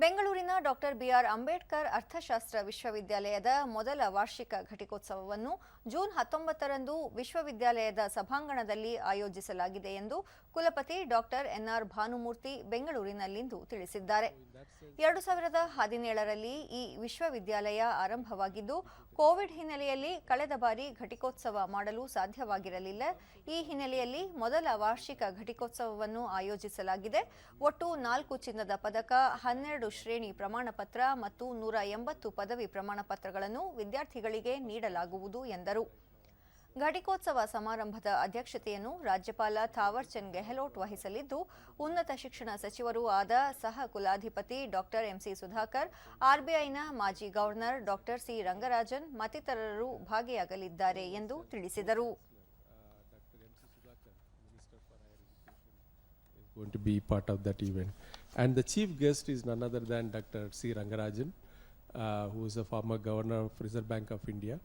ಬೆಂಗಳೂರಿನ doctor B R Ambedkar ಅರ್ಥಶಾಸ್ತ್ರ ವಿಶ್ವವಿದ್ಯಾಲಯದ ಮೊದಲ ವಾರ್ಷಿಕ ಘಟಿಕೋತ್ಸವವನ್ನು ಜೂನ್ ಹತ್ತೊಂಬತ್ತರಂದು ವಿಶ್ವವಿದ್ಯಾಲಯದ ಸಭಾಂಗಣದಲ್ಲಿ ಆಯೋಜಿಸಲಾಗಿದೆ ಎಂದು ಕುಲಪತಿ ಡಾಕ್ಟರ್ ಎನ್ಆರ್ ಭಾನುಮೂರ್ತಿ ಬೆಂಗಳೂರಿನಲ್ಲಿಂದು ತಿಳಿಸಿದ್ದಾರೆ. ಎರಡು ಸಾವಿರದ ಹದಿನೇಳರಲ್ಲಿ ಈ ವಿಶ್ವವಿದ್ಯಾಲಯ ಆರಂಭವಾಗಿದ್ದು, ಕೋವಿಡ್ ಹಿನ್ನೆಲೆಯಲ್ಲಿ ಕಳೆದ ಬಾರಿ ಘಟಿಕೋತ್ಸವ ಮಾಡಲು ಸಾಧ್ಯವಾಗಿರಲಿಲ್ಲ. ಈ ಹಿನ್ನೆಲೆಯಲ್ಲಿ ಮೊದಲ ವಾರ್ಷಿಕ ಘಟಿಕೋತ್ಸವವನ್ನು ಆಯೋಜಿಸಲಾಗಿದೆ. ಒಟ್ಟು ನಾಲ್ಕು ಚಿನ್ನದ ಪದಕ, ಹನ್ನೆರಡು ಶ್ರೇಣಿ ಪ್ರಮಾಣ ಪತ್ರ ಮತ್ತು ನೂರ ಎಂಬತ್ತು ಪದವಿ ಪ್ರಮಾಣ ಪತ್ರಗಳನ್ನು ವಿದ್ಯಾರ್ಥಿಗಳಿಗೆ ನೀಡಲಾಗುವುದು ಎಂದರು ಘಟಿಕೋತ್ಸವ ಸಮಾರಂಭದ ಅಧ್ಯಕ್ಷತೆಯನ್ನು ರಾಜ್ಯಪಾಲ ಥಾವರ್ಚಂದ್ ಗೆಹ್ಲೋಟ್ ವಹಿಸಲಿದ್ದು, ಉನ್ನತ ಶಿಕ್ಷಣ ಸಚಿವರೂ ಆದ ಸಹ ಕುಲಾಧಿಪತಿ ಡಾಕ್ಟರ್ ಎಂಸಿ ಸುಧಾಕರ್, ಆರ್ಬಿಐನ ಮಾಜಿ ಗವರ್ನರ್ ಡಾಕ್ಟರ್ ಸಿ ರಂಗರಾಜನ್ ಮತ್ತಿತರರು ಭಾಗಿಯಾಗಲಿದ್ದಾರೆ ಎಂದು ತಿಳಿಸಿದರು going to be part of that event. And the chief guest is none other than Dr. C. Rangarajan, uh, who is a former governor of Reserve Bank of India.